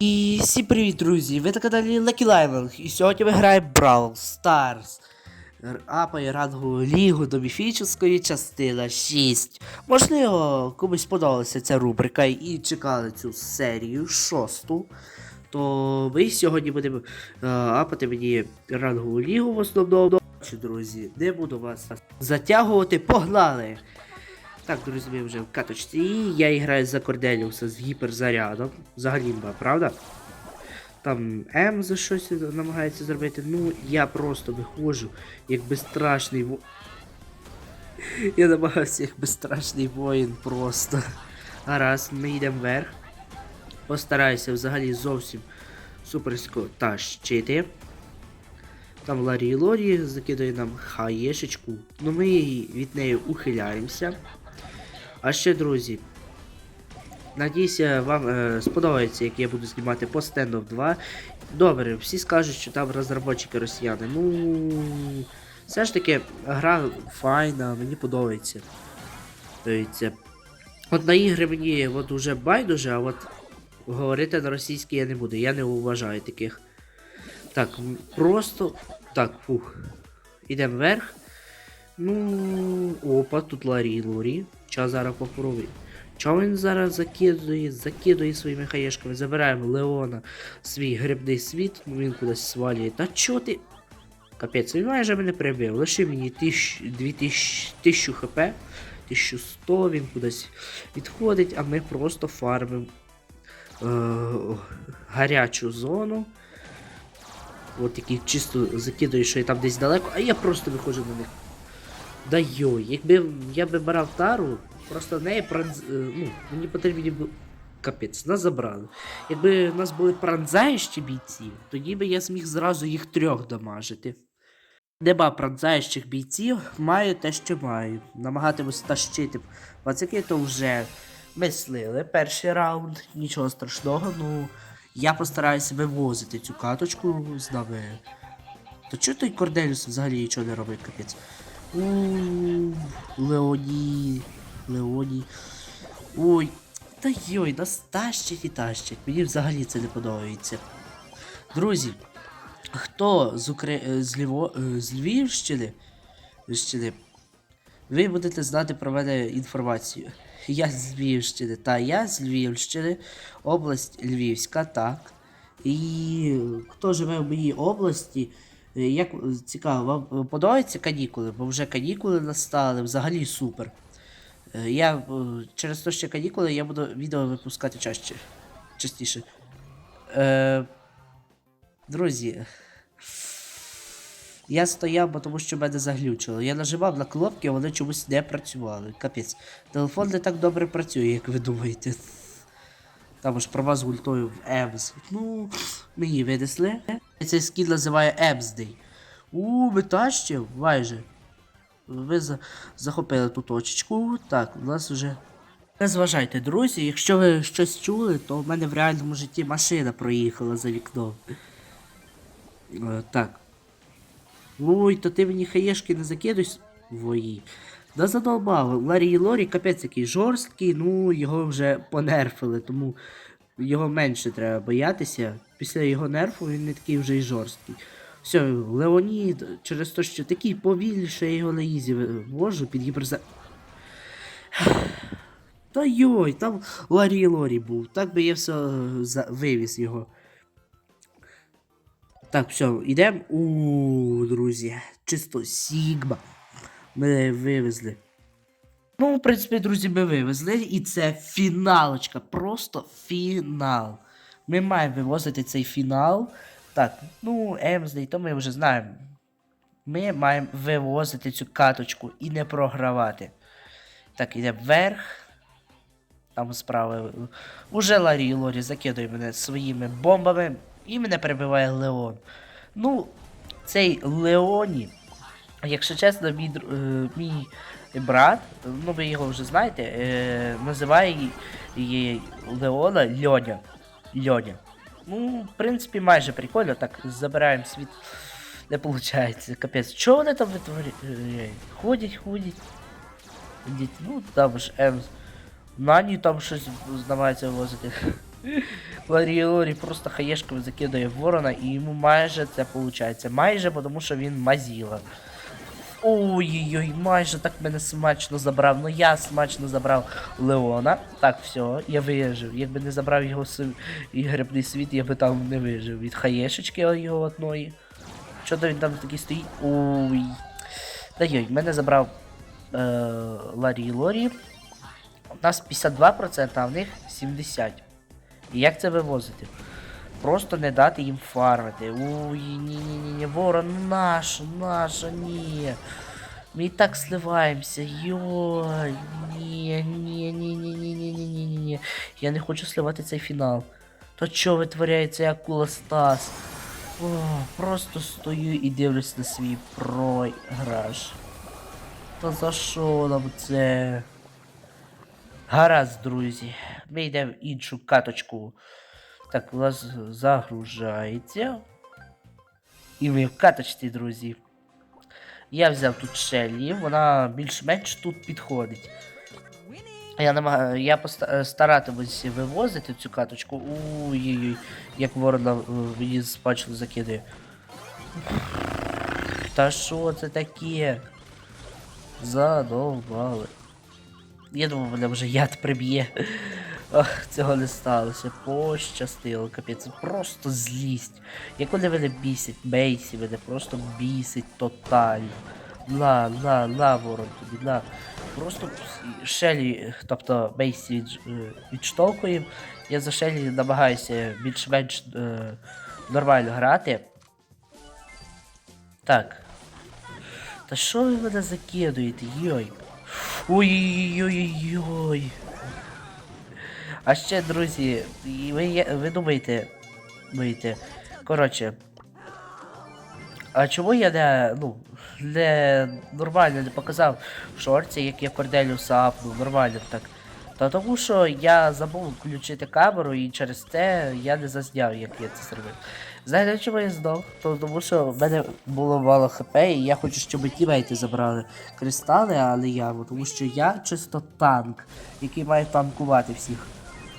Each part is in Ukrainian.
І всім привіт, друзі! Ви на каналі Lucky Live, і сьогодні ми граємо Brawl Stars. Апає рангову лігу до міфічної частина 6. Можливо, комусь сподобалася ця рубрика і чекали цю серію шосту. То ми сьогодні будемо е, апати мені рангову лігу в основному. Друзі, не буду вас затягувати, погнали! Так, друзі, ми вже в каточці. І я граю за Корделіуса з гіперзарядом. Взагалі, ба, правда? Там М за щось намагається зробити. Ну, я просто виходжу, як безстрашний во... Я намагався як безстрашний воїн просто. Гаразд, ми йдемо вверх. Постараюся взагалі зовсім суперсько тащити. Там Ларі Лорі закидує нам хаєшечку. Ну ми від неї ухиляємося. А ще, друзі, надіюся, вам е, сподобається, як я буду знімати по стендов 2. Добре, всі скажуть, що там розробники росіяни. Ну. Все ж таки, гра файна, мені подобається. Дивіться. От на ігри мені от уже байдуже, а от говорити на російській я не буду. Я не вважаю таких. Так, просто. Так, фух. Ідемо вверх. Ну. Опа, тут Ларі Лорі. Ча зараз попробує. Чого він зараз закидує, закидує своїми хаєшками. Забираємо Леона свій грибний світ, він кудись свалює. Та чо ти? Капець, він майже мене прибив. Лише мені тисяч, 2000, 1000 хп, 1100, він кудись відходить, а ми просто фармимо е, гарячу зону. От такий чисто закидує, що я там десь далеко, а я просто виходжу на них. Да йой, якби я би брав тару, просто неї пронз... е, ну, мені потрібні бу... Капець, нас забрали. Якби в нас були пронзаючі бійці, тоді би я зміг зразу їх трьох дамажити. Нема пронзаючих бійців, маю те, що маю. Намагатимусь тащити пацаки, то вже ми слили перший раунд, нічого страшного, ну я постараюся вивозити цю каточку з нами. То чого той Корделюс взагалі нічого не робить, капець? У Леоні. Леоні. Ой. Та йой, нас тащить і тащить. Мені взагалі це не подобається. Друзі, хто з, Укра... е, з, Льво... е, з Львівщини, Львівщини, ви будете знати про мене інформацію. Я з Львівщини, та я з Львівщини, область Львівська, так. І хто живе в моїй області, як цікаво, вам подобаються канікули, бо вже канікули настали, взагалі супер. Е, Я е, через те, що канікули, я буду відео випускати чаще. Частіше. Е, друзі. Я стояв, бо тому що мене заглючило. Я нажимав на кнопки, а вони чомусь не працювали. Капець. Телефон не так добре працює, як ви думаєте. Там ж права з гультою в Емс. Ну, мені винесли. Цей скін називає Емсдей. У, ми тащив, майже. Ви за... захопили ту точечку. Так, у нас вже. Не зважайте, друзі, якщо ви щось чули, то в мене в реальному житті машина проїхала за вікном. Е, так. Ой, то ти мені хаєшки не закидуй свої. Да задолбав. Ларі і Лорі капець який жорсткий, ну його вже понерфили, тому його менше треба боятися. Після його нерфу він не такий вже й жорсткий. Все, Леонід, через те, що такий повільний, його на ізі ввожу під гіперза. Та йой, там Ларі Лорі був. Так би я все е, за... вивіз його. Так, все, йдемо. У, друзі, чисто Сігма. Ми вивезли. Ну, в принципі, друзі, ми вивезли. І це фіналочка. Просто фінал. Ми маємо вивозити цей фінал. Так, ну, Емздей, то ми вже знаємо. Ми маємо вивозити цю каточку і не програвати. Так, йде вверх. Там справа. Уже Ларі і Лорі закидує мене своїми бомбами. І мене перебиває Леон. Ну, цей Леоні, якщо чесно, мій, е, мій брат, ну ви його вже знаєте, е, називає її Леона Льоня. Льоня. Ну, в принципі, майже прикольно, так забираємо світ. Не виходить, капець. Чого вони там витворяють? Ходять, ходять. Ходять. Ну, там ж М. Нані там щось намагається вивозити. Ларі Лорі просто хаєшками закидає ворона, і йому майже це виходить. Майже, тому що він мазіла. Ой-ой-ой, майже так мене смачно забрав. Ну я смачно забрав Леона. Так, все, я вижив. Якби не забрав його і грибний світ, я би там не вижив. Від хаєшечки його одної. Що то він там такий стоїть? Ой. Та йой, мене забрав е, Ларі Лорі. У нас 52%, а в них 70%. І як це вивозити? Просто не дати їм фармити. Ой, ні-ні-ні, ворон наш, наша, ні. Ми і так сливаємося. Йой, ні, ні, ні, ні, ні, ні, ні, ні, ні. Я не хочу сливати цей фінал. То що витворяється акула Стас? О, просто стою і дивлюсь на свій програш. Та за що нам це? Гаразд, друзі. Ми йдемо в іншу каточку. Так, у нас загружається. І ми в каточці, друзі. Я взяв тут Шеллі, вона більш-менш тут підходить. Я намагаю, я поста- вивозити цю каточку. Ой-ой-ой, як ворона е, мені спачно закидає. Та що це таке? Задовбали. Я думав, мене вже яд приб'є. Ах, цього не сталося. Пощастило, капець. Просто злість. Як вони мене бісять, Бейсі мене просто бісить тотально. На, на, на, ворон тобі, на. Просто Шелі, тобто Бейсі від, е, відштовхуємо. Я за Шелі намагаюся більш-менш е, нормально грати. Так. Та що ви мене закидуєте, йой? Ой-ой-ой-ой-ой. А ще, друзі, ви, ви думаєте, думаєте, коротше. А чому я не, ну, не нормально не показав в шорті, як я корделю сапнув, нормально так. Та тому що я забув включити камеру і через це я не зазняв, як я це зробив. Знаєте, чому я здох? То тому що в мене було мало хп, і я хочу, щоб тімейти забрали кристали, а не я, тому що я чисто танк, який має танкувати всіх.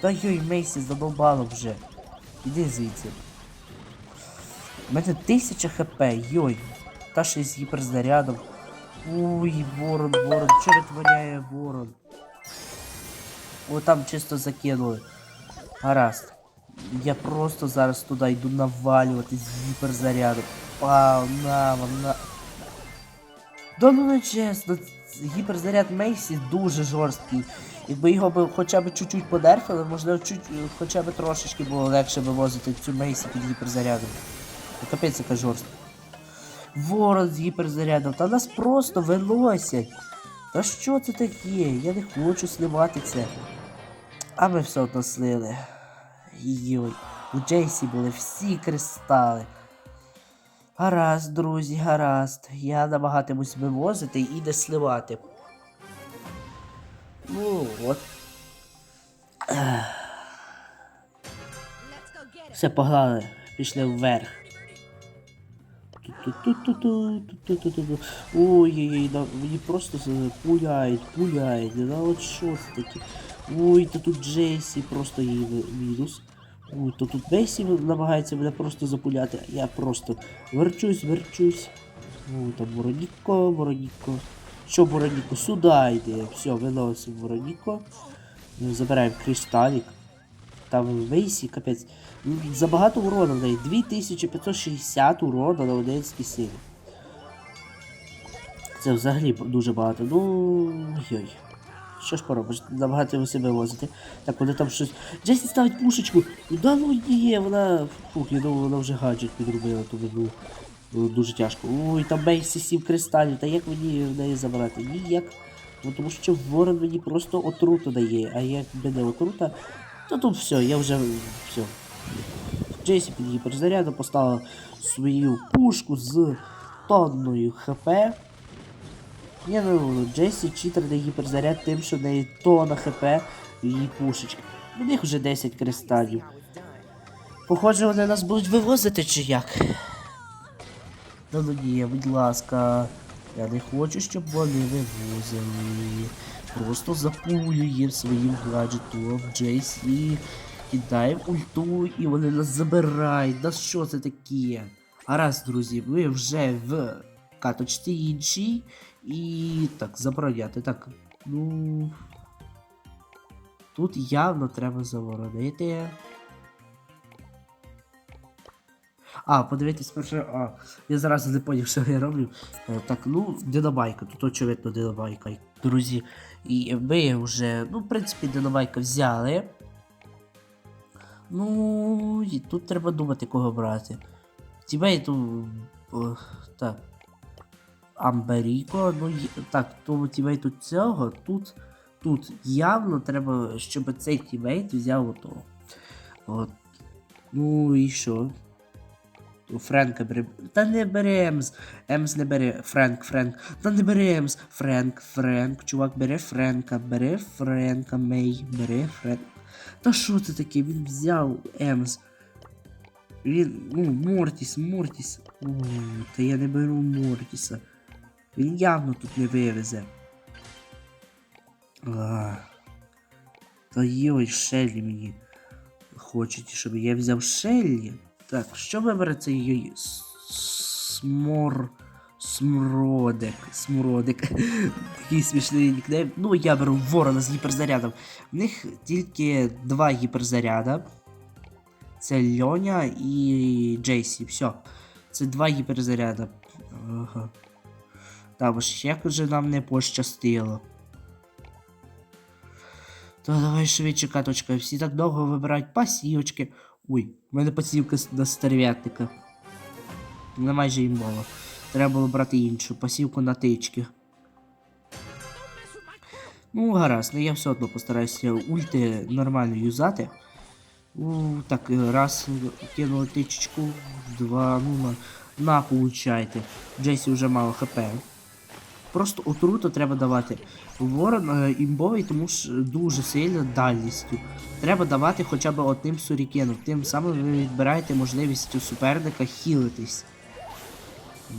Та йой, Мейсі, задовбало вже. Іди звідси. У мене 1000 хп, йой. Та ще з гіперзарядом. Ой, ворон, ворон, що витворяє ворон? О, там чисто закинули. Гаразд. Я просто зараз туди йду навалювати з гіперзарядом. Пау, на на. Да ну не чесно, гіперзаряд Мейсі дуже жорсткий. Якби його б хоча б чуть-чуть подерфили, можливо, чуть, хоча б трошечки було легше вивозити цю Мейсі під гіперзарядом. Капець яка жорстка. Ворон з гіперзарядом, та нас просто виносять. Та що це таке? Я не хочу сливати це. А ми все одно слили. Йой, у Джейсі були всі кристали. Гаразд, друзі, гаразд. Я намагатимусь вивозити і не сливати. Ну. Все погнали, пішли вверх. Ой-ой-ой, мені просто пуляють, пуляють, да от що це таке. Ой, то тут Джейсі просто її мінус. Ой, то тут Джейсі намагається мене просто запуляти, я просто верчусь, верчусь. Ой, там Бороніко, Бороніко. Що Вороніко? Сюди йде. Все, виносимо Вороніко. Ну, Забираємо кристалік. Там Вейсі, капець. Ну, Забагато урона в неї. 2560 урона на 11 силі. Це взагалі дуже багато. Ну. Йой. Що ж поробиш, намагати його себе возити. Так, вони там щось. Джесі ставить пушечку. Ну да ну є, вона. Фух, я думаю, вона вже гаджет підробила, то ну, дуже тяжко. Ой, там Бейсі 7 кристалів, та як мені в неї забрати? Ніяк. Ну тому що ворон мені просто отруту дає, а як мене отрута, то тут все, я вже все. Джесі під гіперзарядом поставила свою пушку з тонною ХП. Ні, ну, Джесі читер дає гіперзаряд тим, що в неї тона ХП і її пушечка. У них вже 10 кристалів. Похоже, вони нас будуть вивозити чи як? Ні, будь ласка. Я не хочу, щоб вони вивозили. Просто запулю їм своїм гаджетом Джейсі. кидаємо ульту, і вони нас забирають. Да що це таке? А раз, друзі, ви вже в каточці іншій. І так, забороняти. Так, ну. Тут явно треба заборонити. А, подивитись перше. А, я зараз не поняв, що я роблю. Е, Так, ну, динамайка, тут очевидно динамайка. Друзі, і ми вже, ну, в принципі, динамайка взяли. Ну, і тут треба думати, кого брати. Тімейту. о, Так. Амберіко, ну так, тому тімейту цього тут. Тут явно треба, щоб цей тімейт взяв ото. От. Ну і що? Френка бери. Та не бери Емс. Не бери. Френк, Френк. Та не бери Емс. Френк, Френк. Чувак, бери Френка. Бери Френка, Мей. Бери Френк. Та що це таке? Він взяв Емс. Він. Ну, Мортіс, Мортіс. О, та я не беру Мортіса. Він явно тут не вивезе. А, та йой, Шеллі мені. Хочуть, щоб я взяв Шеллі. Так, що вибере цей смор. Смродик. Смродик. Такий смішний нікнейм. Ну, я беру ворона з гіперзарядом. В них тільки два гіперзаряда. Це Льоня і Джейсі. Все. Це два гіперзаряда. Ага. Та бо ж як же нам не пощастило. То давай швидше каточка. Всі так довго вибирають пасівочки. Ой, в мене пасівка с- на стерв'ятника. Вона майже імбова. Треба було брати іншу пасівку на тички. Ну, гаразд, ну я все одно постараюся ульти нормально юзати. У, так, раз кинули тичечку, два, ну на, на получайте. Джесі вже мало хп. Просто отруту треба давати. Ворон е, імбовий, тому що дуже сильно дальністю. Треба давати хоча б одним сурікеном. Тим самим ви відбираєте можливість у суперника хілитись.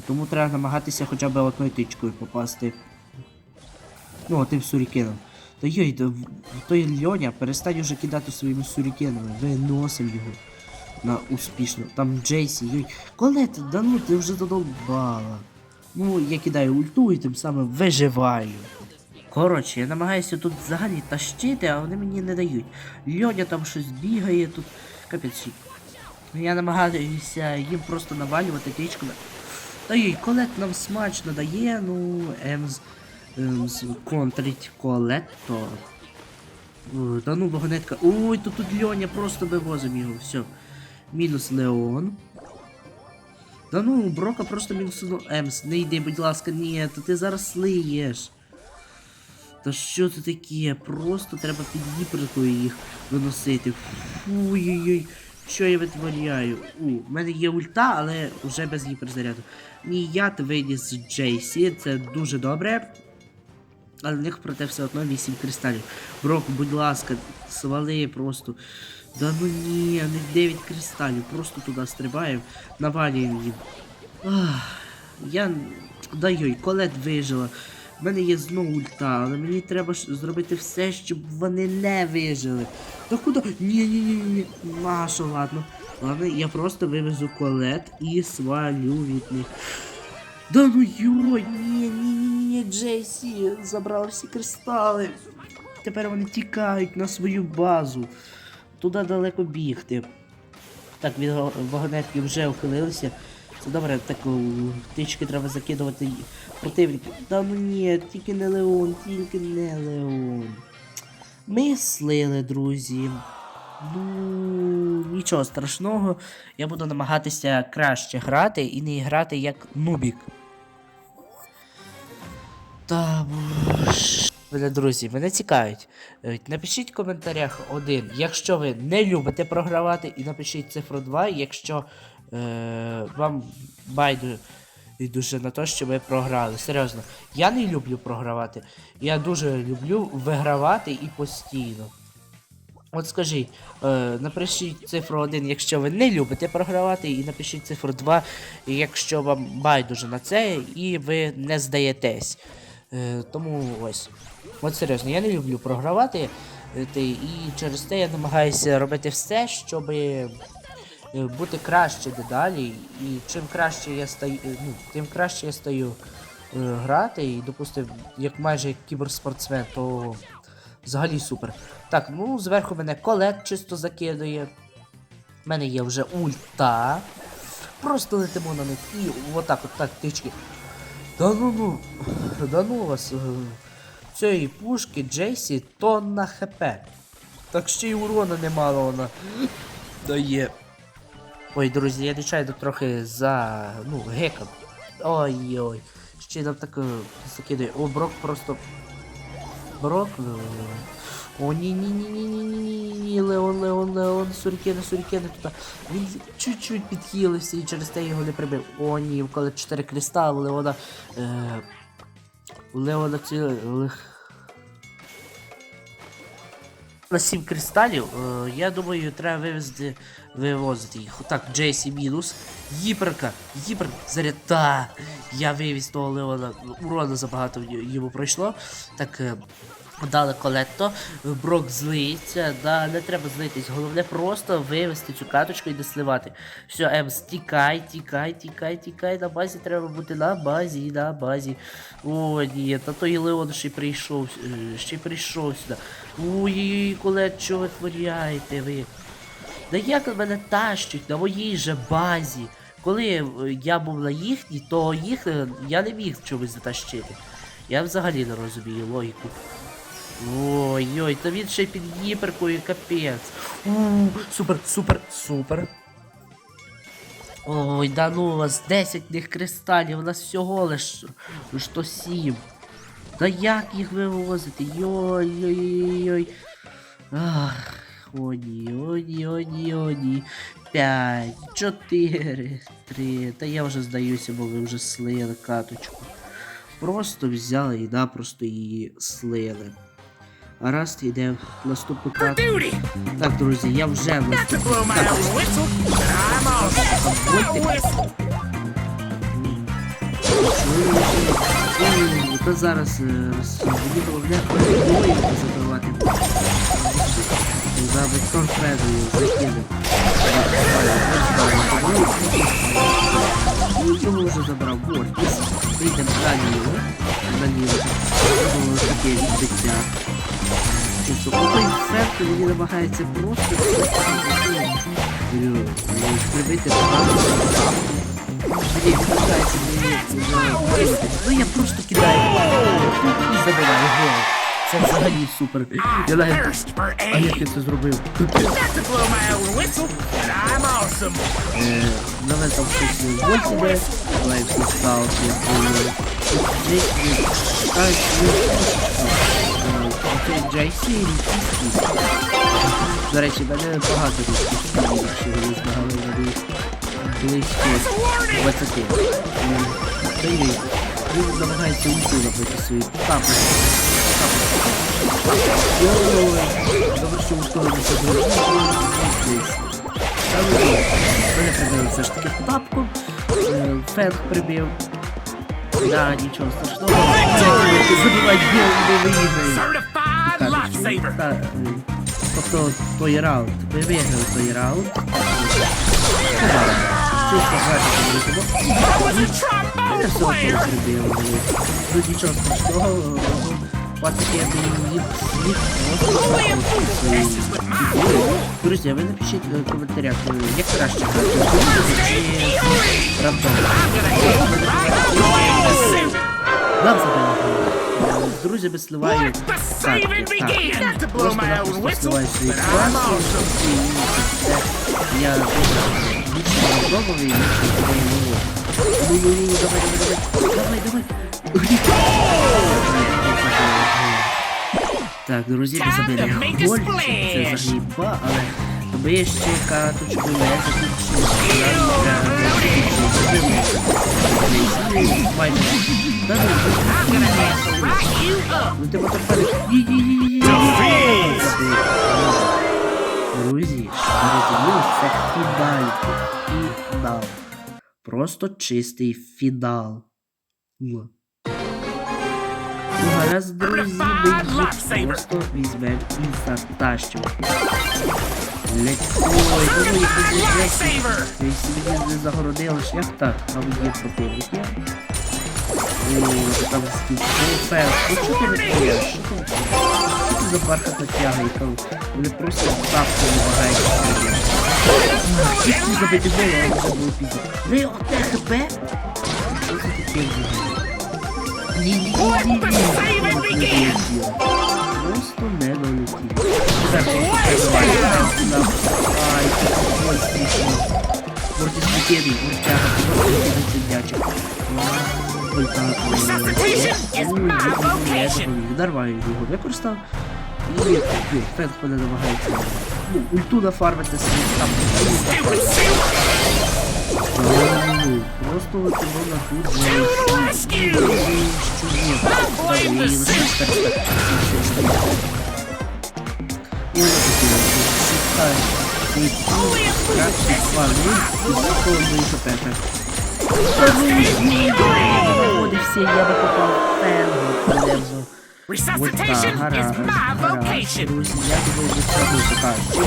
Тому треба намагатися хоча б одною тичкою попасти. Ну, тим сурікеном. Та йой, той Льоня, перестань уже кидати своїми сурікенами, виносим його на успішно. Там Джейсі, йой. Колет, да ну ти вже задолбала. Ну, я кидаю ульту і тим самим виживаю. Коротше, я намагаюся тут взагалі тащити, а вони мені не дають. Льоня там щось бігає, тут капець. Я намагаюся їм просто навалювати тичками. Та їй, колет нам смачно дає, ну, Емз, Емз контрить колетто. О, Та ну, вагонетка. Ой, тут тут Льоня, просто вивозимо його, все. Мінус Леон. Та ну, Брока просто мінус Емс. Не йди, будь ласка, ні, то ти зараз слиєш. Та що це таке? Просто треба під гіперкою їх виносити. Ой-ой-ой, що я витворяю? У, в мене є ульта, але вже без гіперзаряду. Мій яд виніс з Джейсі, це дуже добре. Але в них проте все одно 8 кристалів. Брок, будь ласка, свали просто. Да ну ні, не 9 кристалів, просто туди стрибаємо, навалюємо їм. Я. Да йой, колет вижила. В мене є знову ульта, але мені треба зробити все, щоб вони не вижили. Та куди? Ні, ні, ні, ні. Нащо, ладно. Ладно, я просто вивезу колет і свалю від них. Да ну йой, ні, ні, ні, ні, Джейсі забрала всі кристали. Тепер вони тікають на свою базу. Туди далеко бігти. Так, від вагонетки вже ухилилися. Це добре, так тички треба закидувати противників. Та ну ні, тільки не Леон, тільки не Леон. Ми слили, друзі. Ну, нічого страшного. Я буду намагатися краще грати і не грати як нубік. Та боже. Друзі, мене цікавить. Е, Напишіть в коментарях один, якщо ви не любите програвати, і напишіть цифру 2, якщо е, вам байдуже дуже на те, що ви програли. Серйозно, я не люблю програвати. Я дуже люблю вигравати і постійно. От скажіть, е, напишіть цифру 1, якщо ви не любите програвати, і напишіть цифру 2, якщо вам байдуже на це, і ви не здаєтесь. Е, тому ось. От серйозно, я не люблю програвати. Е, і через те я намагаюся робити все, щоб бути краще дедалі. І чим краще я стаю, е, ну, тим краще я стаю е, грати. І, допустим, як майже кіберспортсмен, то взагалі супер. Так, ну зверху мене колет чисто закидує. У мене є вже ульта. Просто летимо на них і отак от так тички. Да ну ну. Да ну вас цієї пушки Джейсі тонна хп. Так ще й урона немало вона дає. Ой, друзі, я нечайно трохи за... ну, геком. Ой-ой. Ще нам так е, закидає. О, брок просто. Брок. О, ні-ні-ні-ні-ні-ні-ні-ні, Леон, Леон, Леон, Сурікени, Сурікени туди. Він чуть-чуть підхилився і через те його не прибив. О, ні, коли 4 кристали, Леона. Е у Леона ці. ле- На 7 кристалів, е, я думаю, треба вивезти, вивозити їх. Отак, Джейсі мінус. Гіперка, гіпер, заряд. Та, я вивіз того Леона. Урона забагато йому пройшло. Так, е, дали колетто. Брок злиться. Да, не треба злитись. Головне просто вивезти цю каточку і не сливати. Все, Емс, тікай, тікай, тікай, тікай. На базі треба бути на базі, на базі. О, ні, та той Леон ще прийшов, е, ще прийшов сюди. Ой, колет, ви творяєте ви? Да як мене тащуть на моїй же базі? Коли е, я був на їхній, то їх е, я не міг чогось затащити. Я взагалі не розумію логіку. Ой-ой, та він ще під гіперкою, капець. У, супер, супер, супер. Ой, да ну у вас 10 них кристалів, у нас всього лиш 107. Та як їх вивозити? Йой-йой-йой. Ах, о ні, о ні, ні, о ні. П'ять, чотири, три. Та я вже здаюся, бо ви вже слили каточку. Просто взяли і напросто її слили. Раст іде в наступну карту. Так, друзі, я вже в. Та зараз е, головне обоїв забивати. За Віктор Фредою закинув. Ну, вже забрав Бортіс. Прийдемо далі. Далі. Це було таке відбиття цукру. Тут інсекти, вони намагаються просто прибити Ну я просто кидаю. І забиваю гол. Це взагалі супер. Я навіть... А як я це зробив? Давай там щось вольт. Давай пристав, я думаю. Десь, так, це Джейсі і рідкісті. До речі, мене багато рідкісті, якщо ви здогадали близько 20. Це і він намагається уйти набити свої тапи. Добре, що ми коли не подивилися, мене прибили все ж таки в тапку, фенг прибив. Да, ничего страшного. Забивать білий не saber. Та, тобто той раунд. Ви виграли той раунд. Друзі, ви напишіть в коментарях, як краще грати. Рабдон. Нам задання було. Друзі, без сливаю. Так, так. Просто-напросто сливаю свій клас. Я дуже добре, і нічого не було. Ой-ой-ой, ну, ну, ну, давай, давай, давай. Давай, давай. Так, друзі, без задання боль. Це загніба, але Тобі ще карточку не закінчили. Майже Друзі, розумію, це фідальки. Фідал. Просто чистий фідал. Ну, друзі, ми просто візьмемо і затащимо. Ой, думаю, якось не Ти собі не загородили шлях, так, там є противники. О, там скільки. Ну, фер, ну що ти не? Що ти що ти за бархатна тяга, яка вони просто ставку вимагають. Всі ці забити боли, а вже було пізно. Ви одне хп? Що це таке взагалі? Ні-ні-ні-ні-ні. Просто не долетів. Зараз я ще прибиваю. Ай, ой, смішно. Мортис Микений, мурчага, просто не цендячик. Is my його використав. І ні, мене намагається. Ну, ульту нафармити собі там. Просто от можна тут же. Добре, я не полезно. Вот так, Resuscitation is my vocation! Я ви цього покажете.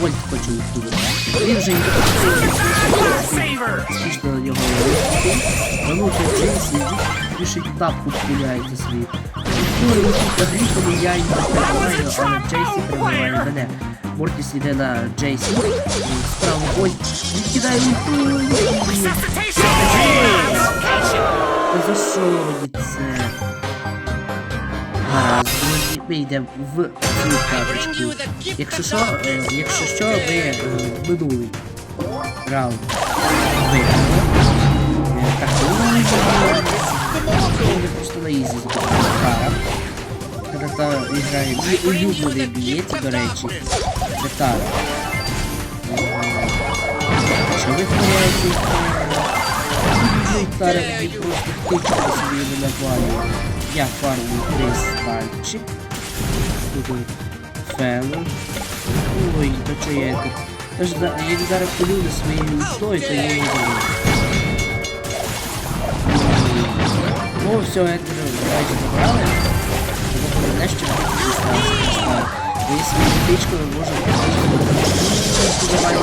Вольт хочу тут. Він вже не! Смішно на нього виступити. Вернувся Джейс і пишуть тапку стріляють за свої. Ну, і тут я їх перебиваю, але Джейсі перебиває мене. Мортіс йде на Джейсі. Справа Вольт. Він кидає ульту. Resuscitation за що мені це? Гаразд, ми йдемо в цю карточку. Якщо що, е, якщо що, ми е, минулий раунд. Е, Так, ми просто на ізі зробили Тара. Та грає мій улюблений бієць, до речі. Це Тара. Е, Що витворяється? Люблю Тара, просто тичку собі не навалює. Я фармлю кристальчик. Тут фело. Ой, то що я тут? Тож як зараз полюблю своєю ультою, то я забуду. Ну, все, это давайте забрали. Тобто мене дистанція. Ви свою птичку ви можете Давай.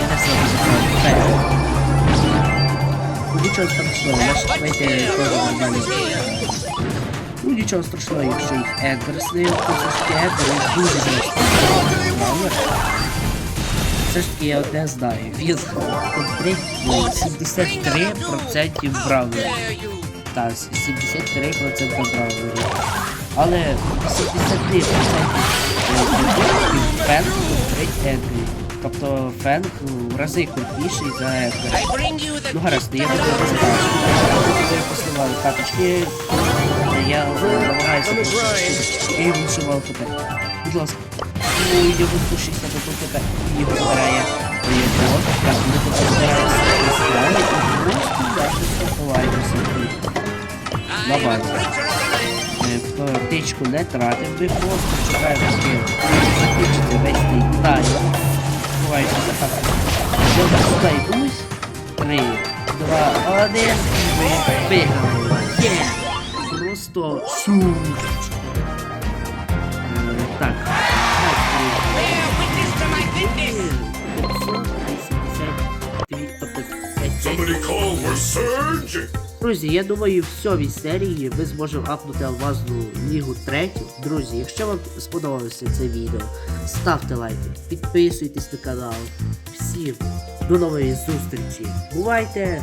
Я забрали. Ну нічого страшного, ж давайте теж нормально. Ну нічого страшного, якщо їх слив, то все ж таки їх дуже жорстко. Все ж таки я одне знаю. Він контроль 73% бравлера. Так, 73% бравлерів. Але 83% фен контрить ендері. Тобто фен в рази крутіший за ендер. Ну гаразд, я буду. Посилали карточки, я намагаюся. Я йому вшивав ХП. Будь ласка. Ну, його 160 на ХП. Його забирає його. Так, ми тут збираємося справи і просто захисту ховаємося. Давай. Е, Птичку не тратимо, ми просто чекаємо, поки закінчиться весь цей тайм. Ховаємося за хату. Добре, здаюсь. Три, два, один. Ми виграли. Є! Просто сумчик. Е, Так. Bear witness to my goodness! Somebody call for surge! Друзі, я думаю, в сьомій серії ми зможемо апнути алмазну лігу третю. Друзі, якщо вам сподобалося це відео, ставте лайки, підписуйтесь на канал. Всім до нової зустрічі. Бувайте!